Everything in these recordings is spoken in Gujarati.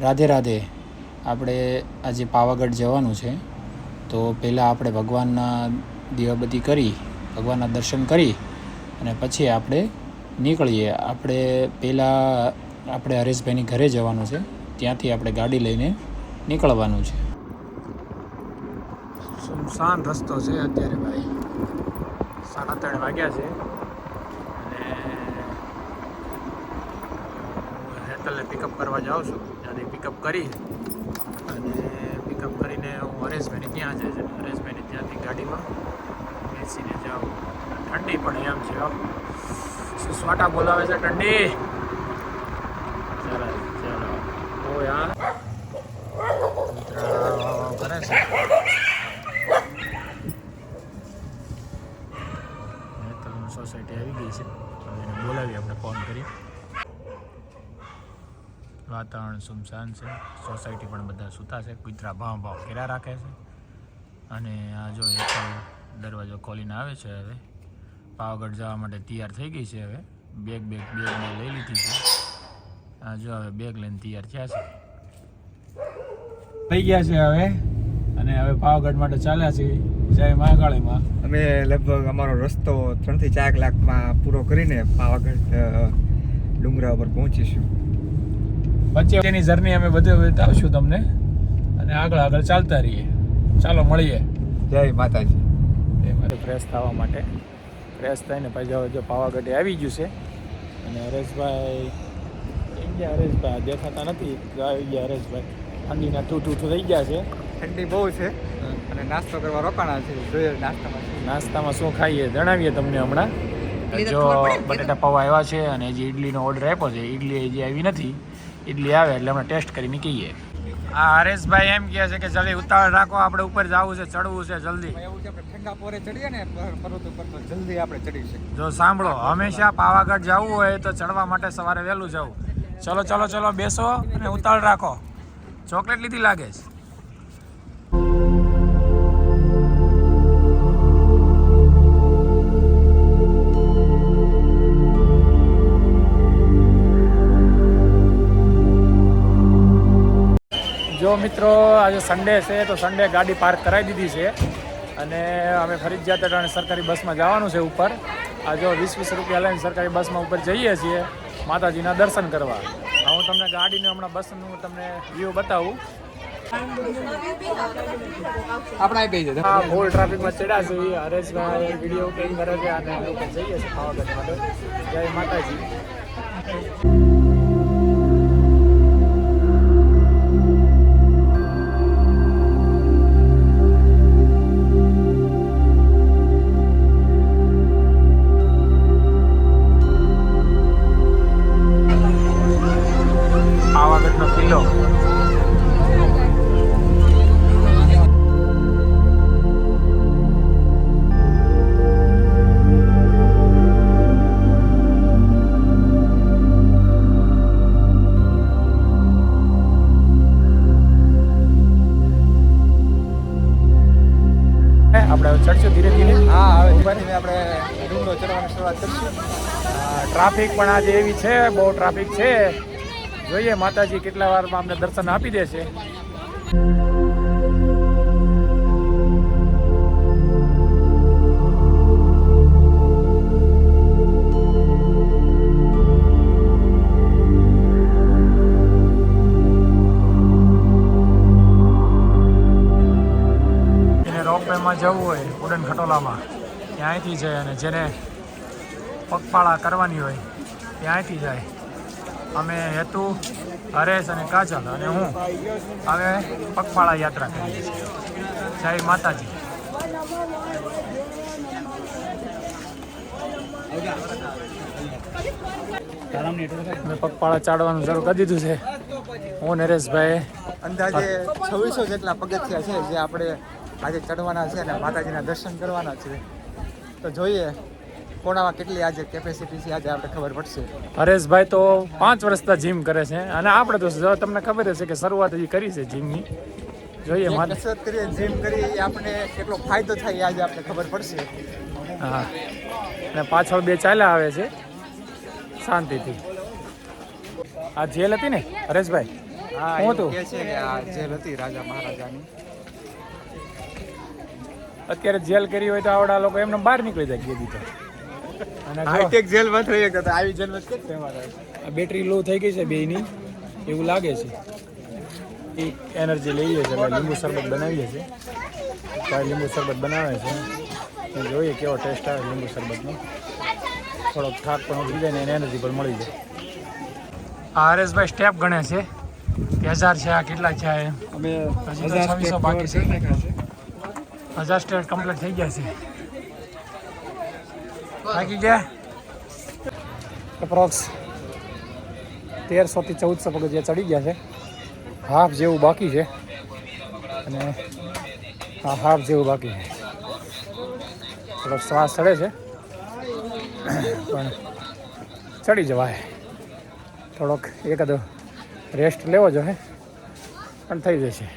રાધે રાધે આપણે આજે પાવાગઢ જવાનું છે. તો પહેલાં આપણે ભગવાનના દીવાબત્તી કરી, ભગવાનના દર્શન કરી અને પછી આપણે નીકળીએ. આપણે પહેલાં આપણે હરેશભાઈની ઘરે જવાનું છે. ત્યાંથી આપણે ગાડી લઈને નીકળવાનું છે. સુમસાન રસ્તો છે અત્યારે ભાઈ. સાડા ત્રણ વાગ્યા છે અને હું પિકઅપ કરવા જાઉં છું, ત્યાંથી પિકઅપ કરી અને પિકઅપ કરીને હું હરેશભાઈને ત્યાં જઈશ છે. હરેશભાઈને ત્યાંથી ગાડીમાં બેસીને જાઉં. ઠંડી પણ એમ છે હો. શું સ્વાટા બોલાવે છે ઠંડી? વાતાવરણ સુમસાન છે. સોસાયટી પણ બધા સૂતા છે. કૂતરા ભાવ ભાવ ફેરા રાખે છે. અને આ જો એક દરવાજો ખોલીને આવે છે હવે. પાવાગઢ જવા માટે તૈયાર થઈ ગઈ છે હવે. બેગ બેગ બેગ મેં લઈ લીધી છે. આ જો હવે બેગ લઈને તૈયાર થયા છે. થઈ ગયા છે હવે. અને હવે પાવાગઢ માટે ચાલ્યા છે. જય મહાકાળીમાં. અમે લગભગ અમારો રસ્તો ત્રણથી ચાર કલાકમાં પૂરો કરીને પાવાગઢ ડુંગરા ઉપર પહોંચીશું. વચ્ચે એની જર્ની અમે બધે બતાવશું તમને. અને આગળ આગળ ચાલતા રહીએ. ચાલો મળીએ. જય માતાજી. એ મારે ફ્રેશ થવા માટે. ફ્રેશ થઈને પછી જો પાવાગઢે આવી ગયું છે. અને હરેશભાઈ કેમ ગયા હરેશભાઈ? દેખાતા નથી. તો આવી ગયા હરેશભાઈ. ઠંડીના ટુ ટુ થઈ ગયા છે. ઠંડી બહુ છે. અને નાસ્તો કરવા રોકાણા છે. જોઈએ નાસ્તામાં નાસ્તામાં શું ખાઈએ જણાવીએ તમને હમણાં. જો બટેટા પૌવા આવ્યા છે અને હજી ઇડલીનો ઓર્ડર આપ્યો છે. ઇડલી હજી આવી નથી. ઇડલી આવે એટલે હમણાં ટેસ્ટ કરીને કહીએ. આ હરેશભાઈ એમ કહે છે કે જલ્દી ઉતાવળ રાખો આપણે ઉપર જવું છે ચડવું છે જલ્દી. ઠંડા પોરે ચડીએ ને પર્વત ઉપર તો જલ્દી આપણે ચડી શકીએ. જો સાંભળો હંમેશા પાવાગઢ જવું હોય તો ચડવા માટે સવારે વહેલું જવું. ચલો ચલો ચલો બેસો અને ઉતાવળ રાખો. ચોકલેટ લીધી લાગે છે. જો મિત્રો આજે સન્ડે છે તો સન્ડે ગાડી પાર્ક કરાવી દીધી છે. અને અમે ફરજિયાત અટાણે સરકારી બસમાં જવાનું છે ઉપર. આ જો વીસ વીસ રૂપિયા લઈને સરકારી બસમાં ઉપર જઈએ છીએ માતાજીના દર્શન કરવા. હું તમને ગાડીનું હમણાં બસનું તમને વ્યૂ બતાવું. આપણે આવી ફૂલ ટ્રાફિકમાં ચડ્યા છે હરેશભાઈ વીડિયો કેમ કરે છે અને જઈએ છીએ પાવાગઢ માટે. જય માતાજી. ચડશું ધીરે ધીરે? હા હવે ધીમે આપણે ડુંગરો ચડવાની શરૂઆત કરીશું. ટ્રાફિક પણ આજે એવી છે બહુ ટ્રાફિક છે. જોઈએ માતાજી કેટલા વારમાં અમને દર્શન આપી દેશે જવું હોય. ખટોલામાં ત્યાંથી જાય અને જેને પગપાળા કરવાની હોય, ત્યાંથી જાય. અમે હેતુ, હરેશ અને કાજલ અને હું હવે પગપાળા યાત્રા કરીએ છીએ. જય માતાજી. અમે પગપાળા ચાડવાનું શરૂ કરી દીધું છે. હું નરેશભાઈ. અંદાજે છવ્વીસો જેટલા પગથિયા છે જે આપણે આજે ચડવાના છે અને માતાજીના દર્શન કરવાના છે. તો જોઈએ કોણામાં કેટલી આજે કેપેસિટી છે આજે આપણે ખબર પડશે. હરેશભાઈ તો પાંચ વર્ષથી જીમ કરે છે અને આપણે તો તમને ખબર હશે કે શરૂઆત હજી કરી છે જીમની જોઈએ કસરત કરીએ જીમ કરી આપણે કેટલો ફાયદો થાય આજે આપણે ખબર પડશે. હા. અને પાછળ બે ચાલ્યા આવે છે. શાંતિથી. આ જેલ હતી ને હરેશભાઈ? હા હું તો કે છે કે આ જેલ હતી રાજા મહારાજાની. અત્યારે જેલ કરી હોય તો આવડા લોકો એમને બહાર નીકળી જાય ગેદી તો. હાઈટેક જેલમાં થઈ શકે તો આવી જેલમાં આ બેટરી લો થઈ ગઈ છે બેની એવું લાગે છે. એ એનર્જી લઈએ છે લીંબુ શરબત બનાવીએ છીએ. ભાઈ લીંબુ શરબત બનાવે છે. એ જોઈએ કેવો ટેસ્ટ આવે લીંબુ શરબતનો. થોડોક થાક પણ ઉતરી જાય ને એને એનર્જી પણ મળી જાય. આ હરેશભાઈ સ્ટેપ ગણે છે. હજાર છે આ કેટલા છે? અમે હજી હજાર બાકી છે. હજાર સ્ટેટ કમ્પ્લીટ થઈ ગયા છે. થાકી ગયા? એપ્રોક્સ તેરસોથી ચૌદસો પગથિયા ચડી ગયા છે. હાફ જેવું બાકી છે. અને આ હાફ જેવું બાકી છે. થોડોક શ્વાસ ચડે છે. પણ ચડી જવાય. થોડોક એકાદો રેસ્ટ લેવો જોઈએ પણ થઈ જશે.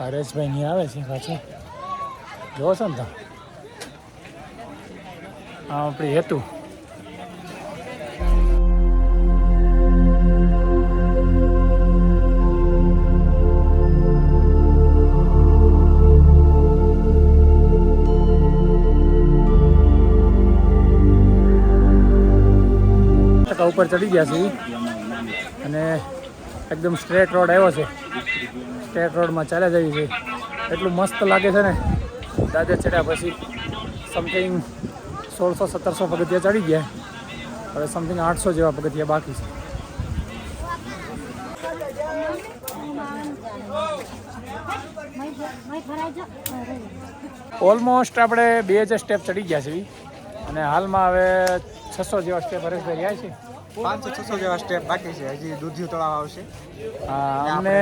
આ રેસભાઈ નહીં આવે છે પાછું. જોવો છો ને તમે આ આપણી હેતુ. ઉપર ચડી ગયા છીએ. અને એકદમ સ્ટ્રેટ રોડ આવ્યો છે. સ્ટ્રેટ રોડમાં ચાલ્યા જઈએ છે એટલું મસ્ત લાગે છે ને. દાદા ચડ્યા પછી સમથિંગ સોળસો, સત્તરસો પગથિયા ચડી ગયા. હવે સમથિંગ આઠસો જેવા પગથિયા બાકી છે. ઓલમોસ્ટ આપણે બે હજાર સ્ટેપ ચડી ગયા છે. અને હાલમાં હવે છસો જેવા સ્ટેપ હરેશભાઈ રહ્યા છે. પાંચસો છસો જેવા સ્ટેપ બાકી છે. હજી દૂધિયું તળાવ આવશે. હા, અમને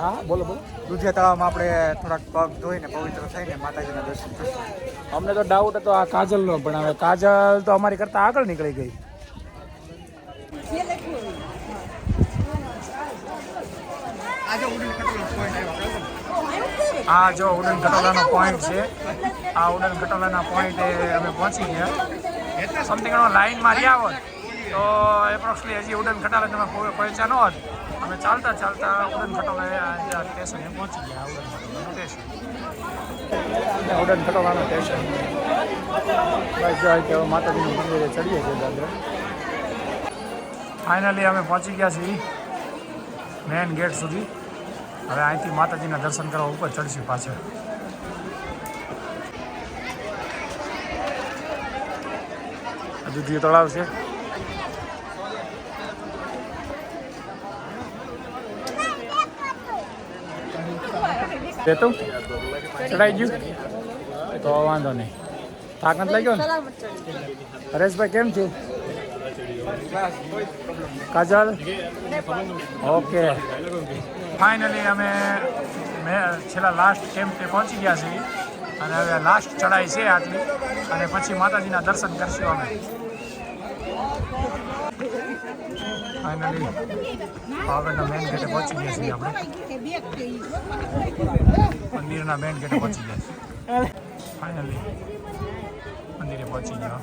હા બોલો બોલો. દૂધિયા તળાવમાં આપણે થોડાક પગ ધોઈને પવિત્ર થઈને માતાજીના દર્શન કરશું. અમને તો ડાઉટ હતો આ કાજલનો પણ હવે કાજલ તો અમારી કરતાં આગળ નીકળી ગઈ. આ જો ઉડન ખટોલાનો પોઈન્ટ છે. આ ઉડન ખટોલાના પોઈન્ટે અમે પહોંચી ગયા. સમથિંગ લાઈનમાં રહ્યા હોત તો એપ્રોક્સલી હજી ઉડન ખટાલે તમે પહોં- પહોંચ્યા ન હોત. અમે ચાલતા ચાલતા ઉડન ખટોલા સ્ટેશને પહોંચી ગયા ઉડન સ્ટેશન ઉડન ખટોલાનું સ્ટેશન બસ જો કે માતાજીનું મંદિરે ચડીએ છીએ ફાઇનલી અમે પહોંચી ગયા છીએ મેન ગેટ સુધી. હવે અહીંથી માતાજીના દર્શન કરવા ઉપર ચડશું પાછળ. દૂધિયું તળાવ છે તે તું. ચડાઈ ગયું. તો વાંધો નહીં. થાક નથી લાગ્યો ને? હરેશભાઈ કેમ છું? કાજલ? ઓકે. ફાઇનલી અમે મેં છેલ્લા લાસ્ટ કેમ્પે પહોંચી ગયા છીએ. અને હવે લાસ્ટ ચડાઈ છે આટલી. અને પછી માતાજીના દર્શન કરશું અમે. ફાઇનલી પાવાગઢના મેન ગેટે પહોંચી ગયા છીએ આપણે. મંદિરના મેન ગેટે પહોંચી ગયા છીએ. ફાઇનલી મંદિરે પહોંચી ગયા.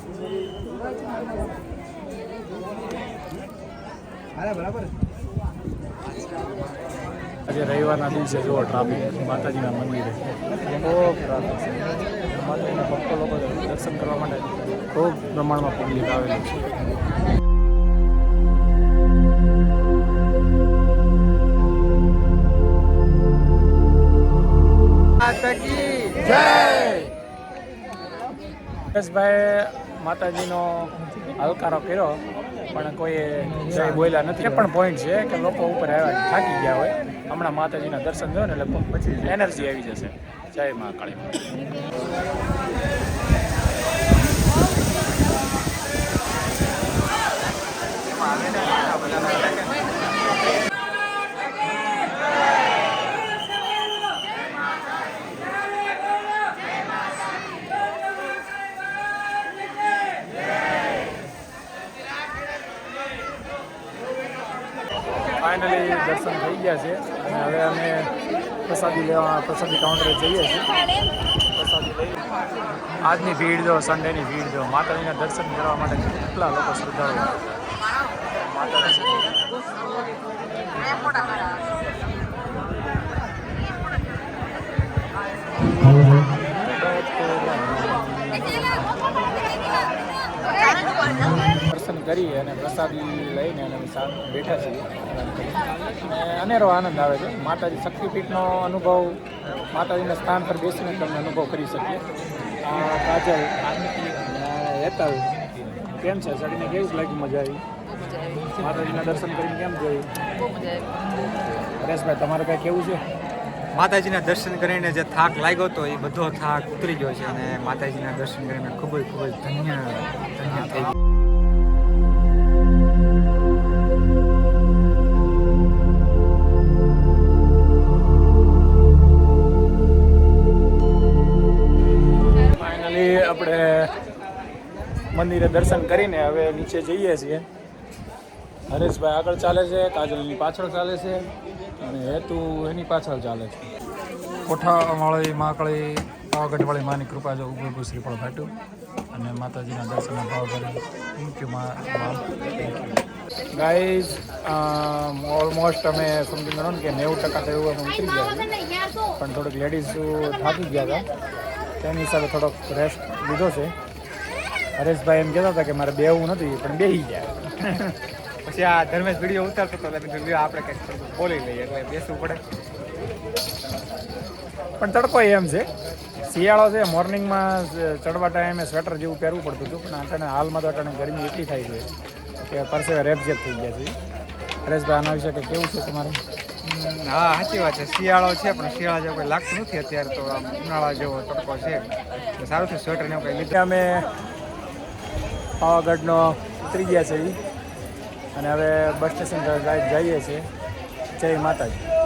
આજે રવિવારના દિવસે જુઓ ટ્રાફિક માતાજીના મંદિરે. ખૂબ ટ્રાફિક છે. માતાજીના ભક્તો લોકો દર્શન કરવા માટે ખૂબ પ્રમાણમાં પબ્લિક આવેલી છે. પરેશભાઈ માતાજીનો હલકારો કર્યો પણ કોઈ જય બોલ્યા નથી. એ પણ પોઈન્ટ છે કે લોકો ઉપર આવ્યા થાકી ગયા હોય. હમણાં માતાજીના દર્શન થયો ને એટલે પછી એનર્જી આવી જશે. જય મા કાળી દર્શન થઈ ગયા છે. અને હવે અમે પ્રસાદી લેવા, પ્રસાદી કાઉન્ટરે જઈએ છીએ. પ્રસાદી લઈ આજની ભીડ જો સન્ડેની ભીડ જો, માતાજીના દર્શન કરવા માટે કેટલા લોકો શ્રદ્ધાળુ માતાજી કરી અને પ્રસાદી લઈને અને બેઠા છીએ. અને અનેરો આનંદ આવે છે. માતાજી શક્તિપીઠનો અનુભવ, માતાજીના સ્થાન પર બેસીને તમે અનુભવ કરી શકીએ. આ કાજલ હેતલ, કેમ છે? ચડીને કેવું લાગ્યું મજા આવી? માતાજીના દર્શન કરીને કેમ જોયું હરેશભાઈ, તમારે કાંઈ કેવું છે? માતાજીના દર્શન કરીને જે થાક લાગ્યો હતો, એ બધો થાક ઉતરી ગયો છે અને માતાજીના દર્શન કરીને ખૂબ જ ખૂબ જ ધન્ય ધન્ય થઈ ગયું. આપણે મંદિરે દર્શન કરીને હવે નીચે જઈએ છીએ. હરેશભાઈ આગળ ચાલે છે કાજલની પાછળ ચાલે છે અને હેતુ એની પાછળ ચાલે છે. કોઠાવાળી માકળી પાવાગઢવાળી માની કૃપા જો ઉભું ઉભું શ્રીફળ ફાટ્યું અને માતાજીના દર્શન ભાવ કરી થેન્ક યુ મા ગાઈઝ ઓલમોસ્ટ અમે સમજી ગયો ને કે નેવું ટકા તો એવું અમે ઉતરી ગયા પણ થોડુંક લેડીઝ થાકી ગયા હતા. તેની હિસાબે થોડોક રેસ્ટ લીધો છે. હરેશભાઈ એમ કહેતા હતા કે મારે બેવું નથી પણ બેહી ગયા પછી આ ધર્મેશ વીડિયો ઉતારતો હતો એટલે આપણે કંઈક બોલી લઈએ એટલે બેસવું પડે. પણ તડકો એમ છે. શિયાળો છે મોર્નિંગમાં ચડવા ટાઈમે સ્વેટર જેવું પહેરવું પડતું હતું પણ અત્યારે હાલમાં તો અટાણે ગરમી એટલી થાય છે કે પરસેવે રેપઝેપ થઈ ગયા છે. હરેશભાઈ આના વિશે કે કેવું છે તમારે? હા, સાચી વાત છે. શિયાળો છે, પણ શિયાળા જેવું કંઈ લાગતું નથી અત્યારે તો આમ ઉનાળા જેવો તડકો છે. સારું છે સ્વેટર ને કંઈ લીધું? અમે પાવાગઢનો ઉતરી ગયા છે અને હવે બસ સ્ટેશન જઈએ છીએ. જય માતાજી.